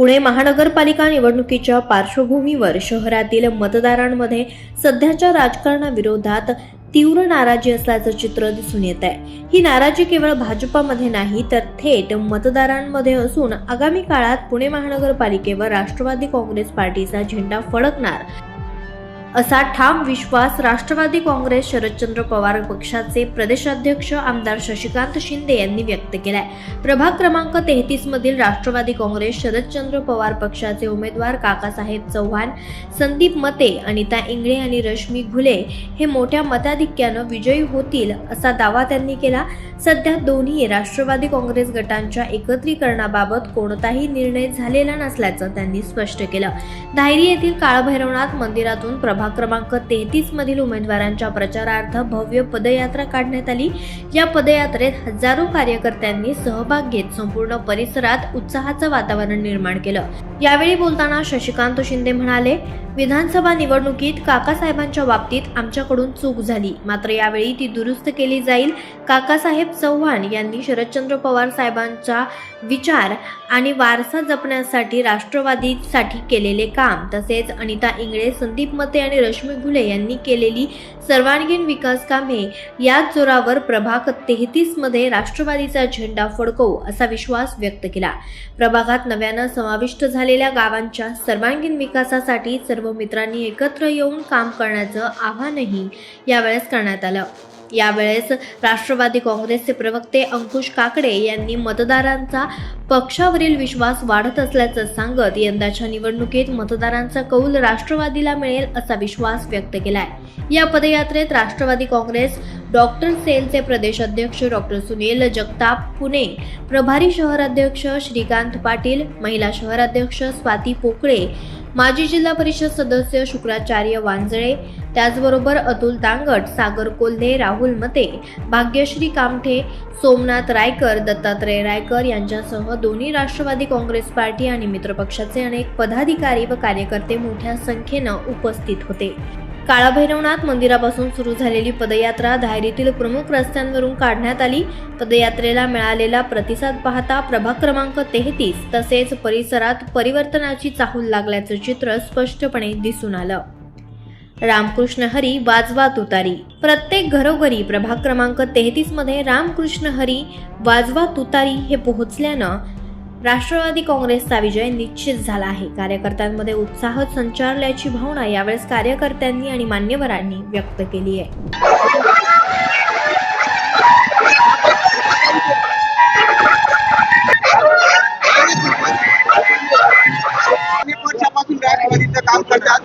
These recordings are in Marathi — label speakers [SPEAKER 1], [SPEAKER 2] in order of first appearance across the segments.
[SPEAKER 1] पुणे महानगरपालिका निवडणुकीच्या पार्श्वभूमीवर शहरातील मतदारांमध्ये सध्याच्या राजकारणाविरोधात तीव्र नाराजी असल्याचं चित्र दिसून येत आहे. ही नाराजी केवळ भाजपामध्ये नाही तर थेट मतदारांमध्ये असून आगामी काळात पुणे महानगरपालिकेवर राष्ट्रवादी काँग्रेस पार्टीचा झेंडा फडकणार असा ठाम विश्वास राष्ट्रवादी काँग्रेस शरदचंद्र पवार पक्षाचे प्रदेशाध्यक्ष आमदार शशिकांत शिंदे यांनी व्यक्त केलाय. प्रभाग क्रमांक तेहतीस मधील राष्ट्रवादी काँग्रेस शरदचंद्र पवार पक्षाचे उमेदवार काकासाहेब चव्हाण संदीप मते अनिता इंगळे आणि रश्मी घुले हे मोठ्या मताधिक्यानं विजयी होतील असा दावा त्यांनी केला. सध्या दोन्ही राष्ट्रवादी काँग्रेस गटांच्या एकत्रीकरणाबाबत कोणताही निर्णय झालेला नसल्याचं त्यांनी स्पष्ट केलं. धायरी येथील काळभैरवनाथ मंदिरातून प्रभाग क्रमांक तेहतीस मधील उमेदवारांच्या प्रचारार्थ भव्य पदयात्रा काढण्यात आली. या पदयात्रेत हजारो कार्यकर्त्यांनी सहभाग घेत संपूर्ण परिसरात उत्साहाचं वातावरण निर्माण केलं. यावेळी बोलताना शशिकांत शिंदे म्हणाले विधानसभा निवडणुकीत काकासाहेबांच्या बाबतीत आमच्याकडून चूक झाली. मात्र यावेळी ती दुरुस्त केली जाईल. काकासाहेब चव्हाण यांनी शरदचंद्र पवार साहेबांचा विचार आणि वारसा जपण्यासाठी राष्ट्रवादीसाठी केलेले काम तसेच अनिता इंगळे संदीप मते आणि रश्मी घुले यांनी केलेली सर्वांगीण विकास कामे याच जोरावर प्रभाग तेहतीसमध्ये राष्ट्रवादीचा झेंडा फडकवू असा विश्वास व्यक्त केला. प्रभागात नव्यानं समाविष्ट झालेल्या गावांच्या सर्वांगीण विकासासाठी सर्व मित्रांनी एकत्र येऊन काम करण्याचं आवाहनही यावेळेस करण्यात आलं. यावेळेस राष्ट्रवादी काँग्रेसचे प्रवक्ते अंकुश काकडे यांनी मतदारांचा पक्षावरील विश्वास वाढत असल्याचं सांगत यंदाच्या निवडणुकीत मतदारांचा कौल राष्ट्रवादीला मिळेल असा विश्वास व्यक्त केलाय. या पदयात्रेत राष्ट्रवादी काँग्रेस डॉक्टर सेलचे प्रदेश अध्यक्ष डॉक्टर सुनील जगताप पुणे प्रभारी शहराध्यक्ष श्रीकांत पाटील महिला शहराध्यक्ष स्वाती पोकळे माजी जिल्हा परिषद सदस्य शुक्राचार्य वांजळे त्याचबरोबर अतुल तांगट सागर कोल्हे राहुल मते भाग्यश्री कामठे सोमनाथ रायकर दत्तात्रय रायकर यांच्यासह दोन्ही राष्ट्रवादी काँग्रेस पार्टी आणि मित्रपक्षाचे अनेक पदाधिकारी व कार्यकर्ते मोठ्या संख्येनं उपस्थित होते. काळाभैरवनाथ मंदिरापासून सुरू झालेली पदयात्रा धायरीतील प्रमुख रस्त्यांवरून काढण्यात आली. पदयात्रेला मिळालेला प्रतिसाद पाहता प्रभाग क्रमांक तेहतीस तसेच परिसरात परिवर्तनाची चाहूल लागल्याचं चित्र स्पष्टपणे दिसून आलं. रामकृष्ण हरी वाजवा तुतारी. प्रत्येक घरोघरी प्रभाग क्रमांक तेहतीसमध्ये रामकृष्ण हरी वाजवा तुतारी हे पोहोचल्यानं राष्ट्रवादी काँग्रेसचा विजय निश्चित झाला आहे. कार्यकर्त्यांमध्ये उत्साह संचारल्याची भावना यावेळेस कार्यकर्त्यांनी आणि मान्यवरांनी व्यक्त केली आहे.
[SPEAKER 2] काम करतात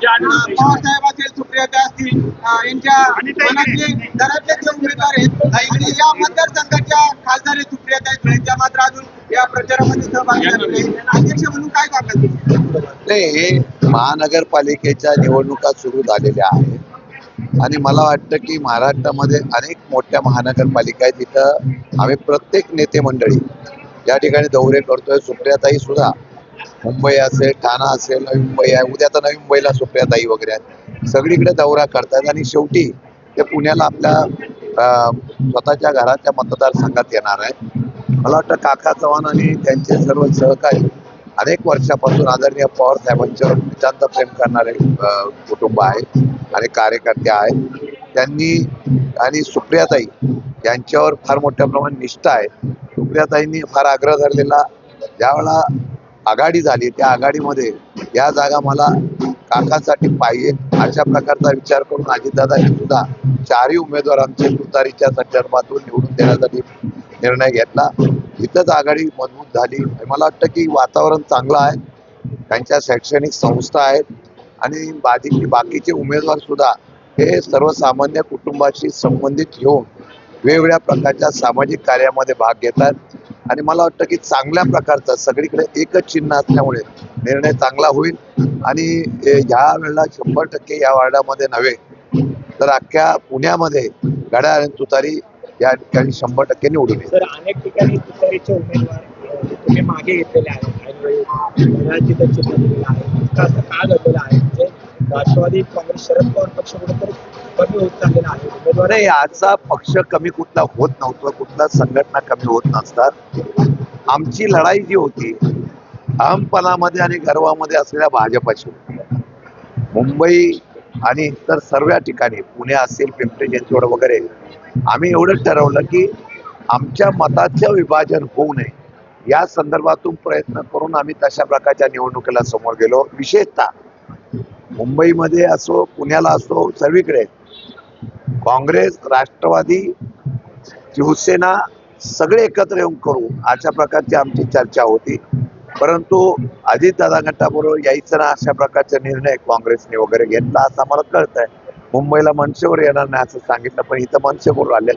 [SPEAKER 2] असेल सुप्रियाता असतील यांच्या मनातले घरातले जे उमेदवार आहेत. आणि या मतदारसंघाच्या अध्यक्ष म्हणून काय
[SPEAKER 3] नाही हे महानगरपालिकेच्या निवडणुका सुरू झालेल्या आहेत. आणि मला वाटतं की महाराष्ट्रामध्ये अनेक मोठ्या महानगरपालिका आहेत. तिथं आम्ही प्रत्येक नेते मंडळी या ठिकाणी दौरे करतोय. सुप्रियाताई सुद्धा मुंबई असेल ठाणा असेल नवी मुंबई आहे. उद्या तर नवी मुंबईला सुप्रियाताई वगैरे आहेत. सगळीकडे दौरा करतात आणि शेवटी ते पुण्याला आपल्या स्वतःच्या घराच्या मतदारसंघात येणार आहे मला वाटतं काका चव्हाण आणि त्यांचे सर्व सहकारी अनेक वर्षापासून आदरणीय पवार साहेबांच्यावर नितांत प्रेम करणारे कुटुंब आहे आणि कार्यकर्ते आहेत. त्यांनी आणि सुप्रियाताई यांच्यावर फार मोठ्या प्रमाणात निष्ठा आहे. सुप्रियाताईंनी फार आग्रह धरलेला ज्यावेळेला आघाडी झाली त्या आघाडीमध्ये या जागा मला काकासाठी पाहिजे अशा प्रकारचा विचार करून अजितदादांनी सुद्धा चारही उमेदवारांचे तुतारीच्या संदर्भातून निवडून देण्यासाठी निर्णय घेतला. इथंच आघाडी मजबूत झाली. मला वाटतं की वातावरण चांगलं आहे. त्यांच्या शैक्षणिक संस्था आहेत. आणि बाकी बाकीचे उमेदवार सुद्धा हे सर्वसामान्य कुटुंबाशी संबंधित घेऊन वेगवेगळ्या प्रकारच्या सामाजिक कार्यामध्ये भाग घेतात. आणि मला वाटतं की चांगल्या प्रकारचा सगळीकडे एकच चिन्ह असल्यामुळे निर्णय चांगला होईल. आणि ह्या वेळेला शंभर टक्के या वार्डामध्ये नव्हे तर अख्ख्या पुण्यामध्ये घड्याळ आणि तुतारी या ठिकाणी शंभर टक्के निवडून येईल.
[SPEAKER 4] अनेक ठिकाणी तुतारीचे उमेदवार तुम्ही मागे घेतलेले आहेत. म्हणजे राष्ट्रवादी काँग्रेस शरद पवार पक्ष कुठेतरी कमी होत चाललेला आहे. उमेदवार
[SPEAKER 3] याचा पक्ष कमी कुठला होत नव्हतं कुठला संघटना कमी होत नसतात. आमची लढाई जी होती अहमपणामध्ये आणि गर्वामध्ये असलेल्या भाजपाची मुंबई आणि इतर सर्व ठिकाणी पुणे असेल पिंपरी चिंचवड वगैरे आम्ही एवढं ठरवलं की आमच्या मताचं विभाजन होऊ नये. या संदर्भातून प्रयत्न करून आम्ही तशा प्रकारच्या निवडणुकीला समोर गेलो. विशेषतः मुंबईमध्ये असो पुण्याला असो सर्वीकडे काँग्रेस राष्ट्रवादी शिवसेना सगळे एकत्र येऊन करू अशा प्रकारची आमची चर्चा होती. परंतु अजितदादा गटाबरोबर यायचं ना अशा प्रकारचा निर्णय काँग्रेसने वगैरे घेतला असं आम्हाला कळत आहे मुंबईला मनसेवर येणार नाही असं सांगितलं पण इथं मनसेवर आले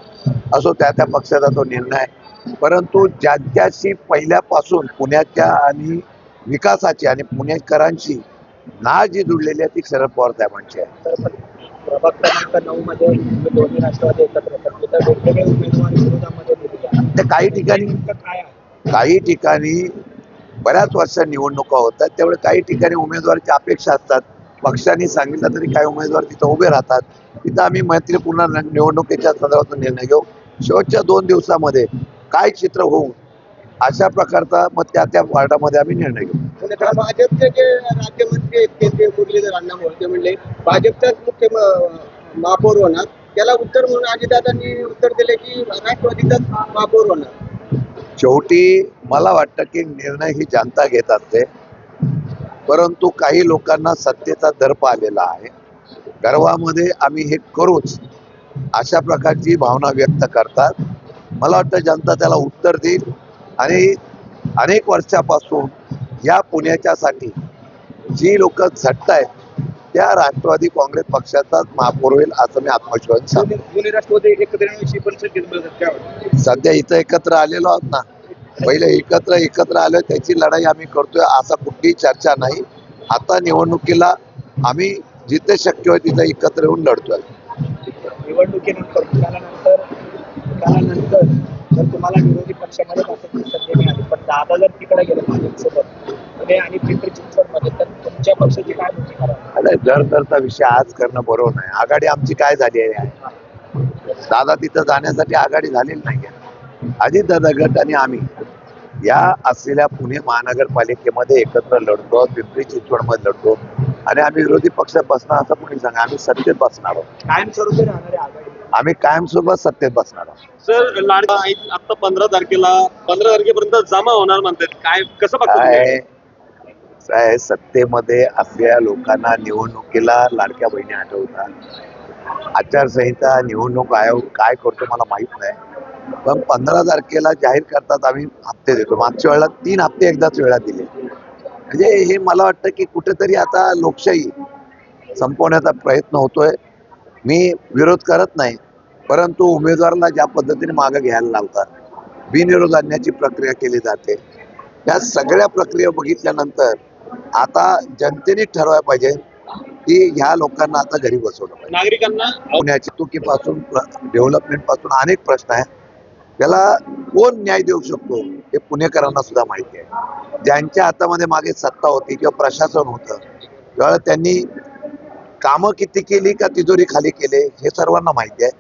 [SPEAKER 3] असो त्या त्या पक्षाचा तो निर्णय परंतु ज्यांच्याशी पहिल्यापासून पुण्याच्या आणि विकासाची आणि पुणेकरांची नाळ जी जुडलेली आहे ती शरद पवार साहेबांची आहे.
[SPEAKER 4] प्रभाग क्रमांक नऊ मध्ये दोन्ही राष्ट्रवादी एकत्र
[SPEAKER 3] तर काही ठिकाणी काही ठिकाणी बऱ्याच वर्ष निवडणुका होतात त्यामुळे काही ठिकाणी उमेदवाराची अपेक्षा असतात. पक्षाने सांगितलं तरी काही उमेदवार तिथं उभे राहतात. तिथं आम्ही मैत्रीपूर्ण न- निवडणुकीच्या संदर्भातून निर्णय घेऊ. शेवटच्या दोन दिवसामध्ये काय चित्र होऊ अशा प्रकारचा मग त्या त्या वार्डामध्ये आम्ही निर्णय घेऊ.
[SPEAKER 2] भाजपचे जे राज्यमंत्री आहेत केंद्रीय मुरलीधर अण्णा मोहिते म्हणले भाजपचाच मुख्य महापौर होणार. त्याला उत्तर म्हणून अजितदादांनी उत्तर दिले की राष्ट्रवादीचाच महापौर होणार.
[SPEAKER 3] शेवटी मला वाटतं की निर्णय ही जनता घेत असते. परंतु काही लोकांना सत्तेचा दर्प आलेला आहे. गर्वामध्ये आम्ही हे करूच अशा प्रकारची भावना व्यक्त करतात. मला वाटतं जनता त्याला उत्तर देईल आणि अनेक वर्षापासून या पुण्याच्यासाठी जी लोक झटतायत त्या राष्ट्रवादी काँग्रेस पक्षाचाच महापौर होईल असं मी आत्मविश्वास सध्या इथं एकत्र आलेलो आहोत ना. पहिले एकत्र एकत्र आलो त्याची लढाई आम्ही करतोय असा कुठलीही चर्चा नाही. आता निवडणुकीला आम्ही जिथे शक्य होईल तिथे एकत्र येऊन लढतोय.
[SPEAKER 4] निवडणुकीनंतर तुम्हाला विरोधी पक्षामध्ये पण दादा जर तिकडे गेले भाजपसोबत पुणे आणि पिंपरी चिंचवडमध्ये तर तुमच्या पक्षाची काय भूमिका राहणार?
[SPEAKER 3] आता दर दरचा विषय आज करणं बरोबर नाही. आघाडी आमची काय झाली आहे? दादा तिथं जाण्यासाठी आघाडी झालेली नाहीये अजितदादा गट आणि आम्ही या असलेल्या पुणे महानगरपालिकेमध्ये एकत्र लढतो पिंपरी चिंचवडमध्ये लढतो आणि आम्ही विरोधी पक्षात बसणार असं कोणी सांगा? आम्ही सत्तेत बसणार आहोत.
[SPEAKER 4] कायमस्वरूपी राहणारी आघाडी.
[SPEAKER 3] आम्ही कायमस्वरूपी सत्तेत बसणार आहोत.
[SPEAKER 5] सर लाडका आता पंधरा तारखेला पंधरा तारखेपर्यंत जमा होणार म्हणतात. काय कसं बघता तुम्ही?
[SPEAKER 3] काय? काय सत्तेमध्ये असलेल्या लोकांना निवडणुकीला लाडक्या बहिणी आठवतात. आचारसंहिता निवडणूक आयोग काय करतो मला माहीत नाही. पण पंधरा तारखेला जाहीर करतात आम्ही हप्ते देतो. मागच्या वेळेला तीन हप्ते एकदाच वेळा दिले. म्हणजे हे मला वाटतं की कुठेतरी आता लोकशाही संपवण्याचा प्रयत्न होतोय. मी विरोध करत नाही. परंतु उमेदवाराला ज्या पद्धतीने मागं घ्यायला लावतात बिनविरोध आणण्याची प्रक्रिया केली जाते. या सगळ्या प्रक्रिया बघितल्यानंतर आता जनतेने ठरवायला पाहिजे की ह्या लोकांना आता घरी बसवलं पाहिजे.
[SPEAKER 5] नागरिकांना
[SPEAKER 3] पुण्याची चुकीपासून डेव्हलपमेंटपासून अनेक प्रश्न आहेत. त्याला कोण न्याय देऊ शकतो हे पुणेकरांना सुद्धा माहिती आहे. ज्यांच्या हातामध्ये मागे सत्ता होती किंवा प्रशासन होतं त्यावेळेला त्यांनी कामं किती केली का तिजोरी खाली केले हे सर्वांना माहिती आहे.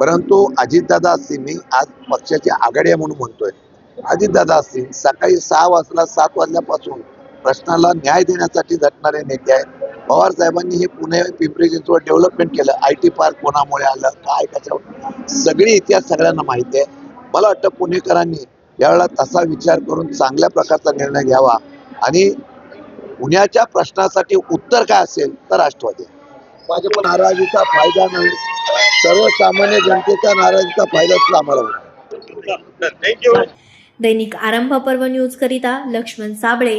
[SPEAKER 3] परंतु अजितदादा असतील मी आज पक्षाची आघाडी आहे म्हणून म्हणतोय. अजितदादा असतील सकाळी सहा वाजला सात वाजल्यापासून प्रश्नाला न्याय देण्यासाठी झटणारे नेते आहेत. पवार साहेबांनी हे पुणे पिंपरी चिंचवड डेव्हलपमेंट केलं. आय टी पार्क कोणामुळे आलं? काय कशावर सगळी इतिहास सगळ्यांना माहिती आहे. मला वाटतं पुणेकरांनी यावेळेला तसा विचार करून चांगल्या प्रकारचा निर्णय घ्यावा. आणि पुण्याच्या प्रश्नासाठी उत्तर काय असेल तर राष्ट्रवादी. भाजप नाराजीचा फायदा नाही. सर्वसामान्य जनतेच्या नाराजीचा फायदा सुद्धा आम्हाला होणार
[SPEAKER 5] थँक्यू
[SPEAKER 1] दैनिक आरंभ पर्व न्यूज करिता लक्ष्मण साबळे.